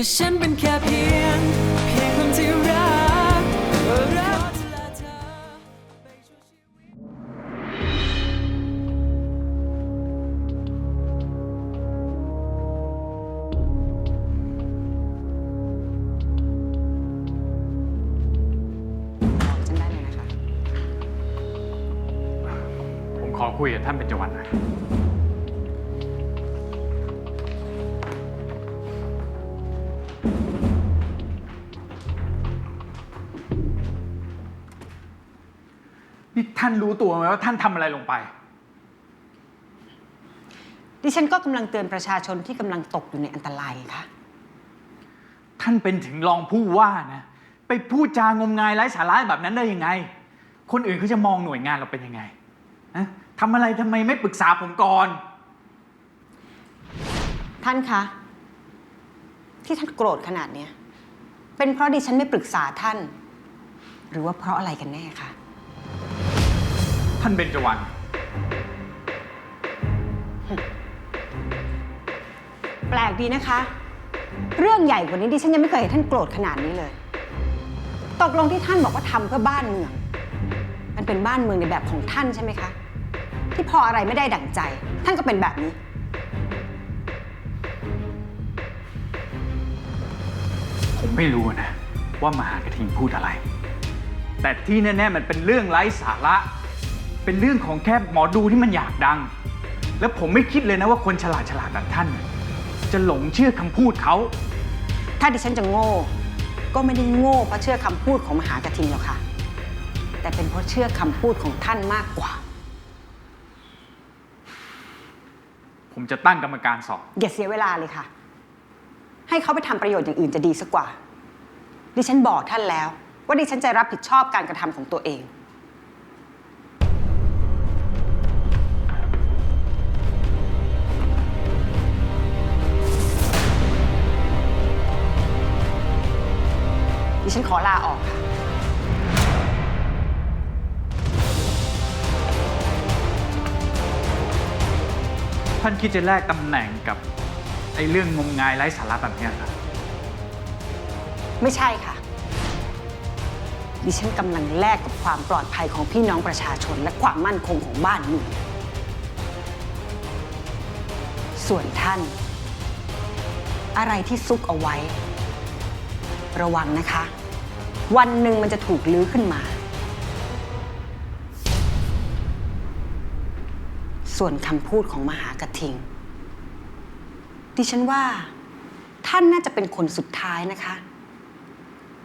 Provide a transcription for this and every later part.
และฉันเป็นแค่เพียง เพียงคนที่รักรักเธอและเธอไปชั่วชีวิตฉันได้เลยนะคะ ผมขอคุยกับท่านเป็นจวันหน่อย ท่านรู้ตัวไหมว่าท่านทำอะไรลงไป ดิฉันก็กำลังเตือนประชาชนที่กำลังตกอยู่ในอันตรายค่ะ ท่านเป็นถึงรองผู้ว่านะ ไปพูดจางมงายไร้สาระแบบนั้นได้ยังไง คนอื่นเขาจะมองหน่วยงานเราเป็นยังไงนะทำอะไรทำไมไม่ปรึกษาผมก่อน ท่านคะ ที่ท่านโกรธขนาดเนี้ยเป็นเพราะดิฉันไม่ปรึกษาท่าน หรือว่าเพราะอะไรกันแน่คะ ท่านเบญจวรรณแปลกดีนะคะ เรื่องใหญ่กว่านี้ดิฉันยังไม่เคยเห็นท่านโกรธขนาดนี้เลย ตกลงที่ท่านบอกว่าทำเพื่อบ้านเมือง มันเป็นบ้านเมืองในแบบของท่านใช่ไหมคะ ที่พออะไรไม่ได้ดั่งใจ ท่านก็เป็นแบบนี้ ผมไม่รู้นะ ว่ามหากระทิงพูดอะไร แต่ที่แน่ ๆ มันเป็นเรื่องไร้สาระ เป็นเรื่องของแค่หมอดูที่มันอยากดัง แล้วผมไม่คิดเลยนะว่าคนฉลาดฉลาดแบบท่านน่ะจะหลงเชื่อคำพูดเขา ถ้าดิฉันจะโง่ ก็ไม่ได้โง่เพราะเชื่อคำพูดของมหากระทิงหรอกค่ะ แต่เป็นเพราะเชื่อคำพูดของท่านมากกว่า ผมจะตั้งกรรมการสอบ อย่าเสียเวลาเลยค่ะ ให้เขาไปทำประโยชน์อย่างอื่นจะดีสักกว่า ดิฉันบอกท่านแล้ว ว่าดิฉันจะรับผิดชอบการกระทำของตัวเอง ดิฉันขอลาออกค่ะ ท่านคิดจะแลกตำแหน่งกับไอ้เรื่องงมงายไร้สาระแบบเนี้ยครับไม่ใช่ค่ะ ดิฉันกำลังแลกกับความปลอดภัยของพี่น้องประชาชน และความมั่นคงของบ้านเมืองส่วนท่าน อะไรที่ซุกเอาไว้ ระวังนะคะ วันหนึ่งมันจะถูกลื้อขึ้นมา ส่วนคำพูดของมหากระทิง ดิฉันว่า ท่านน่าจะเป็นคนสุดท้ายนะคะ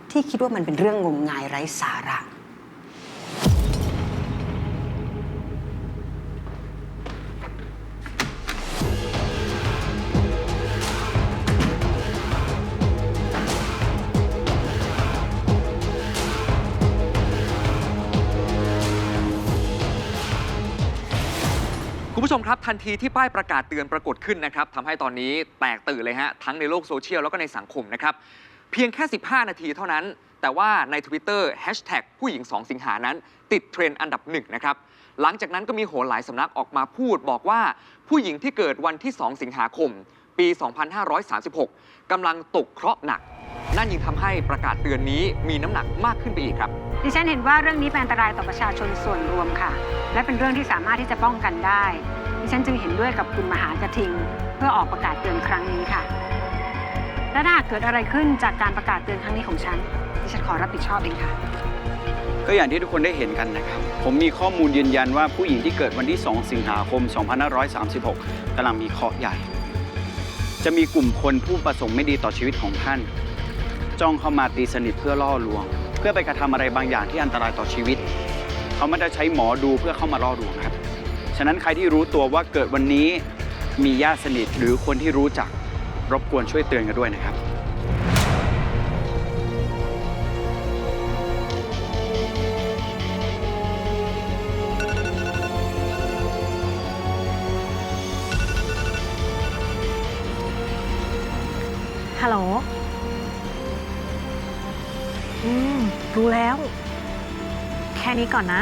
ที่คิดว่ามันเป็นเรื่องงมงายไร้สาระ คุณผู้ชมครับทันทีที่ป้ายประกาศเตือนปรากฏขึ้นนะครับทำให้ตอนนี้แตกตื่นเลยฮะทั้งในโลกโซเชียลแล้วก็ในสังคมนะครับ เพียงแค่ 15 นาทีเท่านั้น แต่ว่าใน Twitter แฮชแท็กผู้หญิง 2 สิงหานั้น ติดเทรนด์อันดับหนึ่งนะครับ หลังจากนั้นก็มีโหหลายสำนักออกมาพูดบอกว่าผู้หญิงที่เกิดวันที่ 2 สิงหาคม ปี 2536 กำลังตกเคราะห์หนัก นั่นยิ่งทำให้ประกาศเตือนนี้มีน้ำหนักมากขึ้นไปอีกครับ ดิฉันเห็นว่าเรื่องนี้เป็นอันตรายต่อประชาชนส่วนรวมค่ะ และเป็นเรื่องที่สามารถที่จะป้องกันได้ ดิฉันจึงเห็นด้วยกับคุณมหากระทิง เพื่อออกประกาศเตือนครั้งนี้ค่ะ และถ้าหากเกิดอะไรขึ้นจากการประกาศเตือนครั้งนี้ของฉัน ดิฉันขอรับผิดชอบเองค่ะ ก็อย่างที่ทุกคนได้เห็นกันนะครับ ผมมีข้อมูลยืนยันว่าผู้หญิงที่เกิดวันที่ 2 สิงหาคม 2536กำลังมีเคราะห์ใหญ่ จะมีกลุ่มคนผู้ประสงค์ไม่ดีต่อชีวิตของท่าน จ้องเข้ามาตีสนิทเพื่อล่อลวง เพื่อไปกระทำอะไรบางอย่างที่อันตรายต่อชีวิต เขาไม่ได้ใช้หมอดูเพื่อเข้ามาล่อลวงครับ ฉะนั้นใครที่รู้ตัวว่าเกิดวันนี้มีญาติสนิทหรือคนที่รู้จักรบกวนช่วยเตือนกันด้วยนะครับ ฮัลโหล อืม รู้แล้ว แค่นี้ก่อนนะ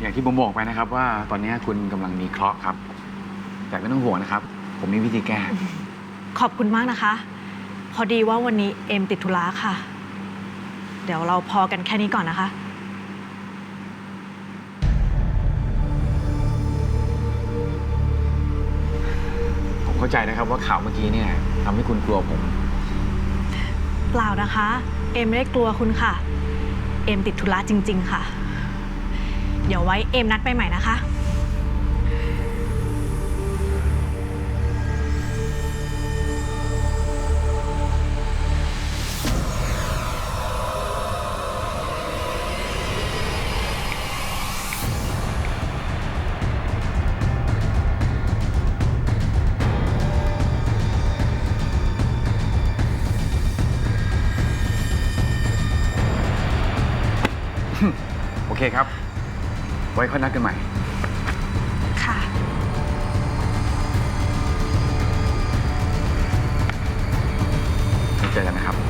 อย่างที่ผมบอกไปนะครับว่าตอนนี้คุณกำลังมีเคราะห์ครับ แต่ไม่ต้องห่วงนะครับ ผมมีวิธีแก้ ขอบคุณมากนะคะ พอดีว่าวันนี้เอ็มติดธุระค่ะ เดี๋ยวเราพอกันแค่นี้ก่อนนะคะ เข้าใจนะครับว่าข่าวเมื่อกี้เนี่ยทำให้คุณกลัวผม เปล่านะคะ เอ็มไม่ได้กลัวคุณค่ะ เอ็มติดธุระจริง ๆ ค่ะ เดี๋ยวไว้เอ็มนัดไปใหม่นะคะ อเคครับ ไว้ค่อยนัดกันใหม่ ค่ะ เจอกันนะครับ